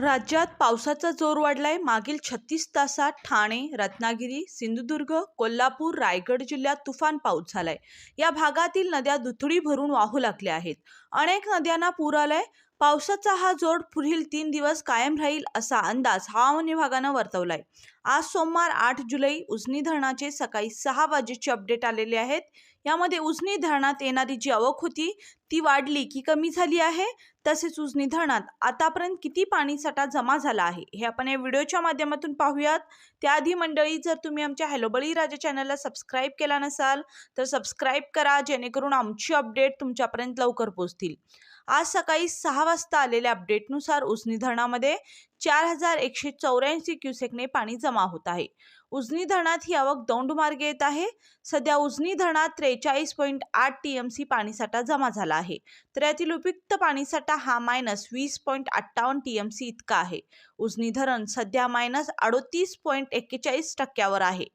राज्यात पावसाचा जोर वाढलाय. मागील छत्तीस तासात ठाणे रत्नागिरी सिंधुदुर्ग कोल्हापूर रायगड जिल्ह्यात तुफान पाऊस झालाय. या भागातील नद्या दुथडी भरून वाहू लागल्या आहेत. अनेक नद्यांना पूर आलाय. पावसाचा हा जोर पुढील तीन दिवस कायम राहील असा अंदाज हवामान विभागानं वर्तवलाय. आज सोमवार आठ जुलै उजनी धरणाचे सकाळी सहा वाजेचे अपडेट आलेले आहेत. यामध्ये उजनी धरणात येणारी जी आवक होती ती वाढली की कमी झाली आहे तसेच उजनी धरणात आतापर्यंत किती पाणीसाठा जमा झाला आहे हे आपण या व्हिडिओच्या माध्यमातून पाहूयात. त्याआधी मंडळी जर तुम्ही आमच्या हॅलोबळी राजा चॅनलला सबस्क्राईब केला नसाल तर सबस्क्राईब करा जेणेकरून आमची अपडेट तुमच्यापर्यंत लवकर पोहोचतील. आज सकाळी सहा वाजता आलेल्या अपडेटनुसार उजनी धरणामध्ये चार हजार एकशे चौऱ्याऐंशी क्युसेकने पाणी जमा होत आहे. उजनी धरणात ही आवक दौंड मार्गे येत आहे. सध्या उजनी धरणात त्रेचाळीस पॉईंट आठ टी एम सी पाणीसाठा जमा झाला आहे. तर यातील उपयुक्त पाणीसाठा हा मायनस वीस पॉईंट अठ्ठावन्न टी एम सी इतका आहे. उजनी धरण सध्या मायनस अडोतीस पॉईंट एक्केचाळीस टक्क्यावर आहे.